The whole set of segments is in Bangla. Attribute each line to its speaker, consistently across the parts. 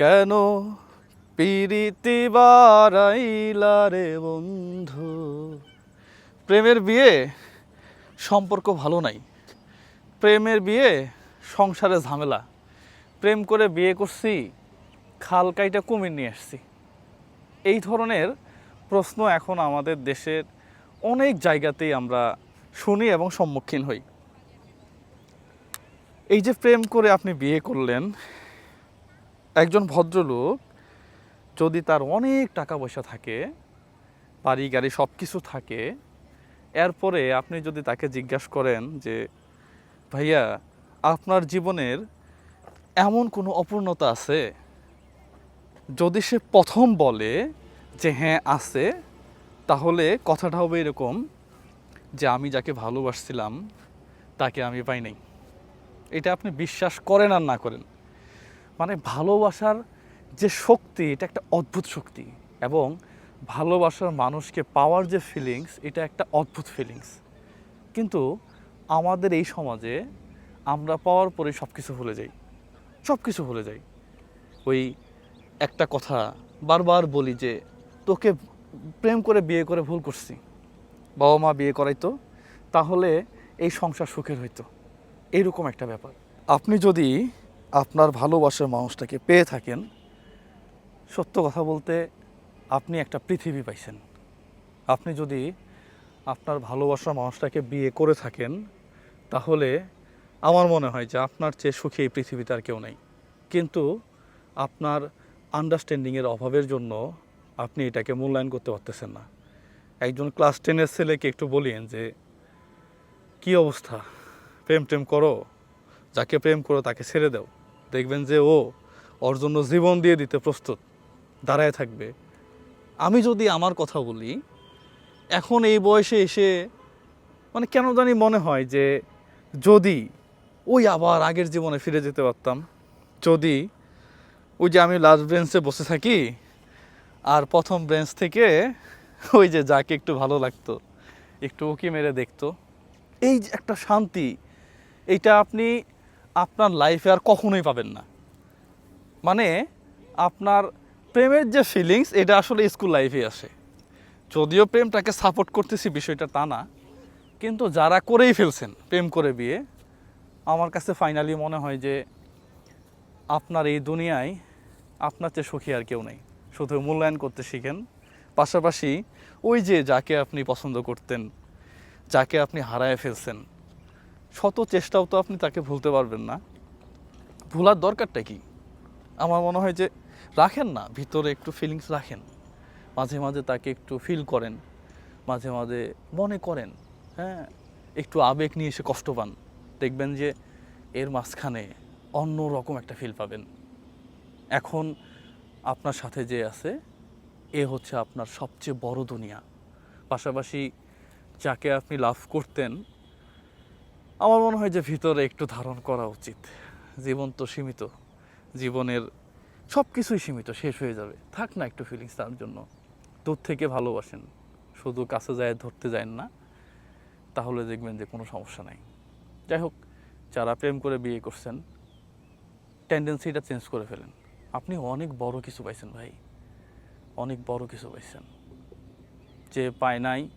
Speaker 1: কেন পিরিতি বারাইলা রে বন্ধু? প্রেমের বিয়ে সম্পর্ক ভালো নাই। প্রেমের বিয়ে সংসারে ঝামেলা। প্রেম করে বিয়ে করছি, খাল কাইটা কুমির নিয়ে আসছি। এই ধরনের প্রশ্ন এখন আমাদের দেশের অনেক জায়গাতেই আমরা শুনি এবং সম্মুখীন হই। এই যে প্রেম করে আপনি বিয়ে করলেন একজন ভদ্রলোক যদি তার অনেক টাকা পয়সা থাকে, বাড়ি, গাড়ি সব কিছু থাকে, এরপরে আপনি যদি তাকে জিজ্ঞাসা করেন যে, ভাইয়া, আপনার জীবনের এমন কোনো অপূর্ণতা আছে? যদি সে প্রথম বলে যে হ্যাঁ আছে, তাহলে কথাটা হবে এরকম যে, আমি যাকে ভালোবাসছিলাম, তাকে আমি পাই নাই। এটা আপনি বিশ্বাস করেন আর না করেন। মানে ভালোবাসার যে শক্তি, এটা একটা অদ্ভুত শক্তি এবং ভালোবাসার মানুষকে পাওয়ার যে ফিলিংস এটা একটা অদ্ভুত ফিলিংস কিন্তু আমাদের এই সমাজে আমরা পাওয়ার পরে সব কিছু ভুলে যাই সব কিছু ভুলে যাই। ওই একটা কথা বারবার বলি যে, তোকে প্রেম করে বিয়ে করে ভুল করছি বাবা মা বিয়ে করাইতো, তাহলে এই সংসার সুখের হইতো। এইরকম একটা ব্যাপার। আপনি যদি আপনার ভালোবাসার মানুষটাকে পেয়ে থাকেন। সত্য কথা বলতে আপনি একটা পৃথিবী পাইছেন। আপনি যদি আপনার ভালোবাসার মানুষটাকে বিয়ে করে থাকেন, তাহলে আমার মনে হয় যে আপনার চেয়ে সুখী এই পৃথিবীতে আর কেউ নেই। কিন্তু আপনার আন্ডারস্ট্যান্ডিংয়ের অভাবের জন্য আপনি এটাকে মূল্যায়ন করতে পারতেছেন না। একজন ক্লাস টেনের ছেলেকে একটু বলিয়েন যে, কি অবস্থা? প্রেম টেম করো? যাকে প্রেম করো তাকে ছেড়ে দাও। দেখবেন যে ও ওর জন্য জীবন দিয়ে দিতে প্রস্তুত, দাঁড়ায় থাকবে। আমি যদি আমার কথা বলি, এখন এই বয়সে এসে মানে কেন জানি মনে হয় যে যদি ওই আবার আগের জীবনে ফিরে যেতে পারতাম, যদি ওই যে আমি লাস্ট বেঞ্চে বসে থাকি আর প্রথম বেঞ্চ থেকে ওই যে যাকে একটু ভালো লাগতো, একটু উকি মেরে দেখতো, এই যে একটা শান্তি, এইটা আপনি আপনার লাইফে আর কখনোই পাবেন না। মানে আপনার প্রেমের যে ফিলিংস এটা আসলে স্কুল লাইফে আসে। যদিও প্রেমটাকে সাপোর্ট করতেছি, বিষয়টা তা না। কিন্তু যারা করেই ফেলছেন, প্রেম করে বিয়ে, আমার কাছে ফাইনালি মনে হয় যে আপনার এই দুনিয়ায় আপনার চেয়ে সুখী আর কেউ নেই। শুধু মূল্যায়ন করতে শিখেন। পাশাপাশি ওই যে যাকে আপনি পছন্দ করতেন, যাকে আপনি হারায় ফেলছেন শত চেষ্টাও তো আপনি তাকে ভুলতে পারবেন না। ভোলার দরকারটা কি? আমার মনে হয় যে রাখেন না, ভিতরে একটু ফিলিংস রাখেন। মাঝে মাঝে তাকে একটু ফিল করেন, মাঝে মাঝে মনে করেন হ্যাঁ? একটু আবেগ নিয়ে এসে কষ্ট পান। দেখবেন যে এর মাঝখানে অন্য রকম একটা ফিল পাবেন। এখন আপনার সাথে যে আছে, এ হচ্ছে আপনার সবচেয়ে বড় দুনিয়া। পাশাপাশি যাকে আপনি লাভ করতেন আমার মনে হয় যে ভিতরে একটু ধারণ করা উচিত। জীবন তো সীমিত। জীবনের সব কিছুই সীমিত, শেষ হয়ে যাবে। থাক না একটু ফিলিংস তার জন্য। দূর থেকে ভালোবাসেন। শুধু কাছে যায়, ধরতে যায় না। তাহলে দেখবেন যে কোনো সমস্যা নাই। যাই হোক, যারা প্রেম করে বিয়ে করছেন টেন্ডেন্সিটা চেঞ্জ করে ফেলেন। আপনি অনেক বড় কিছু পাইছেন ভাই। অনেক বড় কিছু পাইছেন। যে পায় নাই,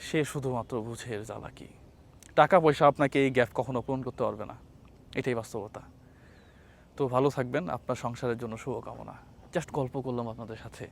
Speaker 1: সে শুধুমাত্র বুঝে জ্বালা কি? টাকা পয়সা আপনাকে এই গ্যাপ কখনো পূরণ করতে পারবে না। এটাই বাস্তবতা। তো ভালো থাকবেন। আপনার সংসারের জন্য শুভকামনা। জাস্ট গল্প করলাম আপনাদের সাথে।